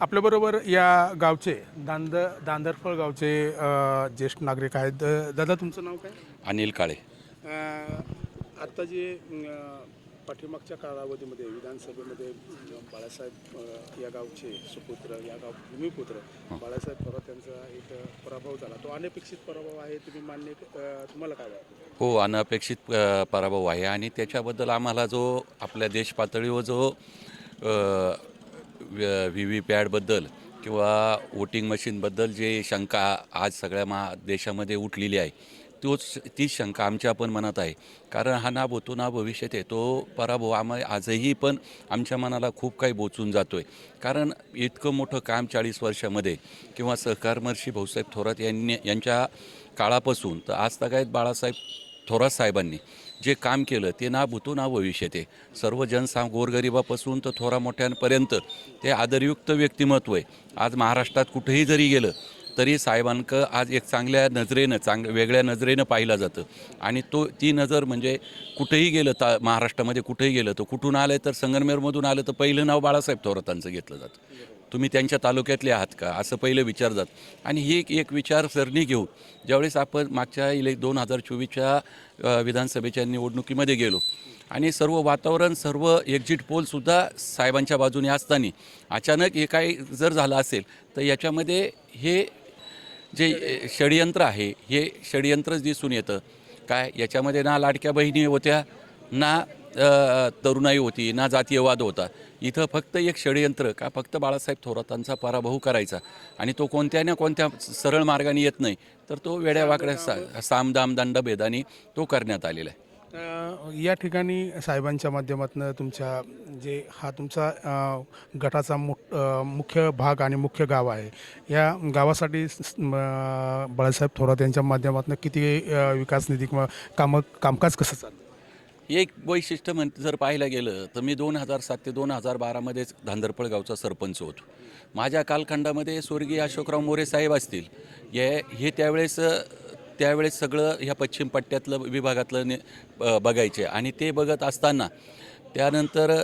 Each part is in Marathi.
आपल्याबरोबर या गावचे दांद दांदरफळ गावचे अ, ज्येष्ठ नागरिक आहेत. अ, दादा तुमचं नाव काय? अनिल काळे. अ, आता जे अ, पाठीमागच्या कालावधीमध्ये विधानसभेमध्ये अ, बाळासाहेब अ, या गावचे सुपुत्र या गाव भूमिपुत्र बाळासाहेब थोरात यांचा एक पराभव झाला. तो अनपेक्षित पराभव आहे तुम्ही मान्य अ, तुम्हाला काय वाटतं? हो अनपेक्षित अ, पराभव आहे. आणि त्याच्याबद्दल आम्हाला जो आपल्या देश पातळीवर जो व्ही व्ही पॅडबद्दल किंवा वोटिंग मशीनबद्दल जे शंका आज सगळ्या महा देशामध्ये उठलेली आहे तोच तीच शंका आमच्या पण मनात आहे. कारण हा ना बोतो ना भविष्यात आहे तो पराभव आम्हा आजही पण आमच्या मनाला खूप काही बोचून जातो आहे कारण इतकं मोठं काम चाळीस वर्षामध्ये किंवा सहकारमर्षी भाऊसाहेब थोरात यांनी यांच्या काळापासून तर आज तगायत बाळासाहेब थोरात साहेबांनी. जे काम केलं ते ना भूतो ना भविष्यते आहे सर्व गोरगरिबापासून तर थोरा मोठ्यांपर्यंत ते आदरयुक्त व्यक्तिमत्व आहे. आज महाराष्ट्रात कुठेही जरी गेलं तरी साहेबांकं आज एक चांगल्या नजरेनं चांग वेगळ्या नजरेनं पाहिलं जातं. आणि तो ती नजर म्हणजे कुठेही गेलं ता महाराष्ट्रामध्ये कुठेही गेलं तर कुठून आलं तर संगनमेरमधून आलं तर पहिलं नाव बाळासाहेब थोरातांचं घेतलं जातं. तुम्ही त्यांच्या तालुक्यातले आहात का? असं पहिलं विचारतात. आणि ही एक एक विचारसरणी घेऊ ज्यावेळेस आपण मागच्या इले दोन हजार चोवीसच्या विधानसभेच्या निवडणुकीमध्ये गेलो आणि सर्व वातावरण सर्व एक्झिट पोलसुद्धा साहेबांच्या बाजूने असताना अचानक हे काही जर झालं असेल तर याच्यामध्ये हे जे षडयंत्र आहे हे षडयंत्रच दिसून येतं. काय? याच्यामध्ये ना लाडक्या बहिणी होत्या ना तरुणाई होती ना जातीयवाद होता. इथं फक्त एक षडयंत्र का फक्त बाळासाहेब थोरातांचा पराभव करायचा. आणि तो कोणत्या ना कोणत्या सरळ मार्गाने येत नाही तर तो वेड्यावाकड्या सा सामदाम दंडभेदाने तो करण्यात आलेला आहे. या ठिकाणी साहेबांच्या माध्यमातून तुमच्या जे हा तुमचा गटाचा मु मुख्य भाग आणि मुख्य गाव आहे. या गावासाठी बाळासाहेब थोरात यांच्या माध्यमातून किती विकास निधी किंवा कामं कामकाज कसं चालतं एक वैशिष्ट्य म्हण जर पाहायला गेलं तर मी दोन हजार सात ते दोन हजार बारामध्येच धांदरपळ गावचा सरपंच होतो. माझ्या कालखंडामध्ये स्वर्गीय अशोकराव मोरे साहेब असतील. हे हे त्यावेळेस त्यावेळेस सगळं ह्या पश्चिम पट्ट्यातलं विभागातलं ने ब- बघायचे. आणि ते बघत असताना त्यानंतर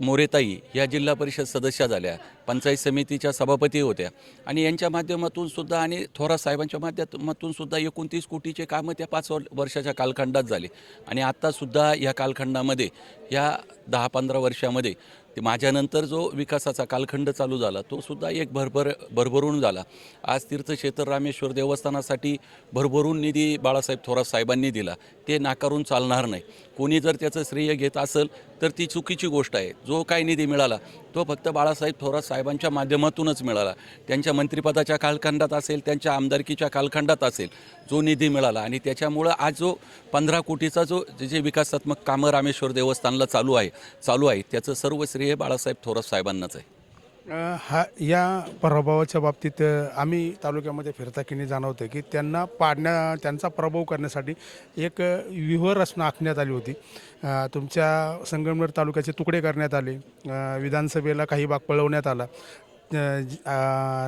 मोरेताई या जिल्हा परिषद सदस्या झाल्या. पंचायत समितीच्या सभापती होत्या. आणि यांच्या माध्यमातून सुद्धा आणि थोरात साहेबांच्या माध्यमातून सुद्धा एकोणतीस कोटीचे कामं त्या पाच वर्षाच्या कालखंडात झाले. आणि आत्तासुद्धा या कालखंडामध्ये या दहा पंधरा वर्षामध्ये ते माझ्यानंतर जो विकासाचा कालखंड चालू झाला तो सुद्धा एक भरभर भरभरून झाला. आज तीर्थक्षेत्र रामेश्वर देवस्थानासाठी भरभरून निधी बाळासाहेब थोरात साहेबांनी दिला. ते नाकारून चालणार नाही. कोणी जर त्याचं श्रेय घेत असेल तर ती चुकीची गोष्ट आहे. जो काय निधी मिळाला तो फक्त बाळासाहेब थोरात साहेबांच्या माध्यमातूनच मिळाला. त्यांच्या मंत्रिपदाच्या कालखंडात असेल त्यांच्या आमदारकीच्या कालखंडात असेल जो निधी मिळाला. आणि त्याच्यामुळं आज जो पंधरा कोटीचा जो जे विकासात्मक कामं रामेश्वर देवस्थानला चालू आहे चालू आहे त्याचं सर्व श्रेय बाळासाहेब थोरात साहेबांनाच आहे. हा या प्रभावाच्या बाबतीत आम्ही तालुक्यामध्ये फिरता किणी जाणवतं की त्यांना पाडण्या त्यांचा प्रभाव करण्यासाठी एक व्यूहरचना आखण्यात आली होती. तुमच्या संगमनेर तालुक्याचे तुकडे करण्यात आले. विधानसभेला काही भाग पळवण्यात आला.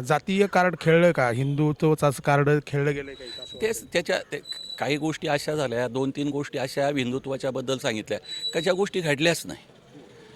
जातीय कार्ड खेळलं का? हिंदुत्वचाच कार्ड खेळलं गेलं का तेच त्याच्या ते काही गोष्टी अशा झाल्या दोन तीन गोष्टी अशा हिंदुत्वाच्या बद्दल सांगितल्या. का ज्या गोष्टी घडल्याच नाही.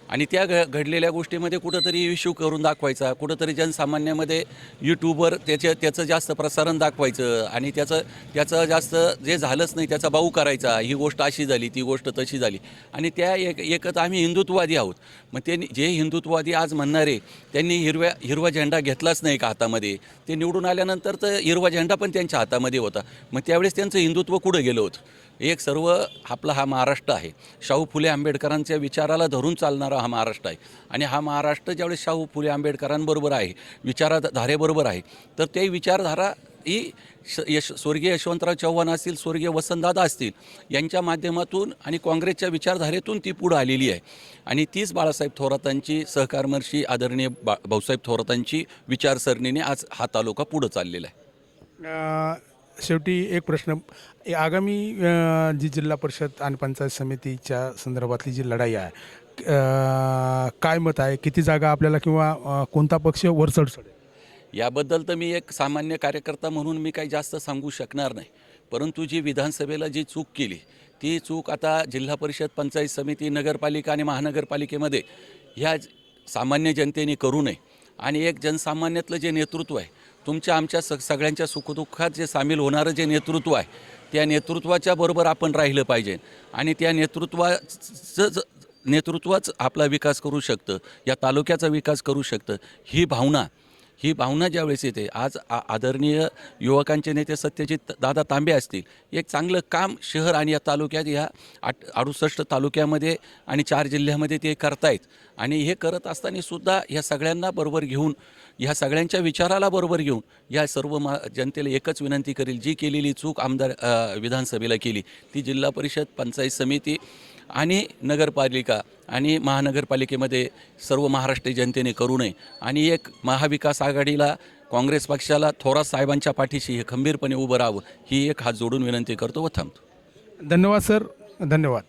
आणि त्या घ घडलेल्या गोष्टीमध्ये कुठंतरी इश्यू करून दाखवायचा कुठंतरी जनसामान्यामध्ये यूट्यूबवर त्याच्या त्याचं जास्त प्रसारण दाखवायचं आणि त्याचं त्याचं जास्त जे झालंच नाही त्याचा बाऊ करायचा ही गोष्ट अशी झाली ती गोष्ट तशी झाली. आणि त्या एक एकच आम्ही हिंदुत्ववादी आहोत. मग ते जे हिंदुत्ववादी आज म्हणणारे त्यांनी हिरव्या हिरवा झेंडा घेतलाच नाही का हातामध्ये. ते निवडून आल्यानंतर तर हिरवा झेंडा पण त्यांच्या हातामध्ये होता. मग त्यावेळेस त्यांचं हिंदुत्व कुठं गेलं होतं? एक सर्व आपला हा महाराष्ट्र आहे. शाहू फुले आंबेडकरांच्या विचाराला धरून चालणारा हा महाराष्ट्र आहे. आणि हा महाराष्ट्र ज्यावेळेस शाहू फुले आंबेडकरांबरोबर आहे विचारधारेबरोबर आहे तर ते विचारधारा ही श यश स्वर्गीय यशवंतराव चव्हाण असतील स्वर्गीय वसंतदादा असतील यांच्या माध्यमातून आणि काँग्रेसच्या विचारधारेतून ती पुढं आलेली आहे. आणि तीच बाळासाहेब थोरातांची सहकारमर्षी आदरणीय बा भाऊसाहेब थोरातांची विचारसरणीने आज हा तालुका पुढं चाललेला आहे. शेवटी एक प्रश्न. आगामी जी जिल्हा परिषद आणि पंचायत समितीच्या संदर्भातली जी लढाई आहे काय मत आहे? किती जागा आपल्याला किंवा कोणता पक्ष वरचढ चढेल याबद्दल तर मी एक सामान्य कार्यकर्ता म्हणून मी काही जास्त सांगू शकणार नाही. परंतु जी विधानसभेला जी चूक केली ती चूक आता जिल्हा परिषद पंचायत समिती नगरपालिका आणि महानगरपालिकेमध्ये ह्या सामान्य जनतेने करू नये. आणि एक जनसामान्यातलं जे नेतृत्व आहे तुमच्या आमच्या स सगळ्यांच्या सुखदुःखात जे सामील होणारं जे नेतृत्व आहे त्या नेतृत्वाच्या बरोबर आपण राहिलं पाहिजे. आणि त्या नेतृत्वाचं नेतृत्वच आपला विकास करू शकतं या तालुक्याचा विकास करू शकतं. ही भावना ही भावना ज्यावेळेस येते आज आ आदरणीय युवकांचे नेते सत्यजित दादा तांबे असतील एक चांगलं काम शहर आणि या तालुक्यात या आठ अडुसष्ट तालुक्यामध्ये आणि चार जिल्ह्यामध्ये ते करतायत. आणि हे करत असताना सुद्धा ह्या सगळ्यांना बरोबर घेऊन ह्या सगळ्यांच्या विचाराला बरोबर घेऊन या सर्व मा जनतेला एकच विनंती करेल जी केलेली चूक आमदार विधानसभेला केली ती जिल्हा परिषद पंचायत समिती आणि नगरपालिका आणि महानगरपालिकेमध्ये सर्व महाराष्ट्र जनतेने करू नये. आणि एक महाविकास आघाडीला काँग्रेस पक्षाला थोरात साहेबांच्या पाठीशी हे खंबीरपणे उभं राहावं ही एक हात जोडून विनंती करतो व थांबतो. धन्यवाद सर. धन्यवाद.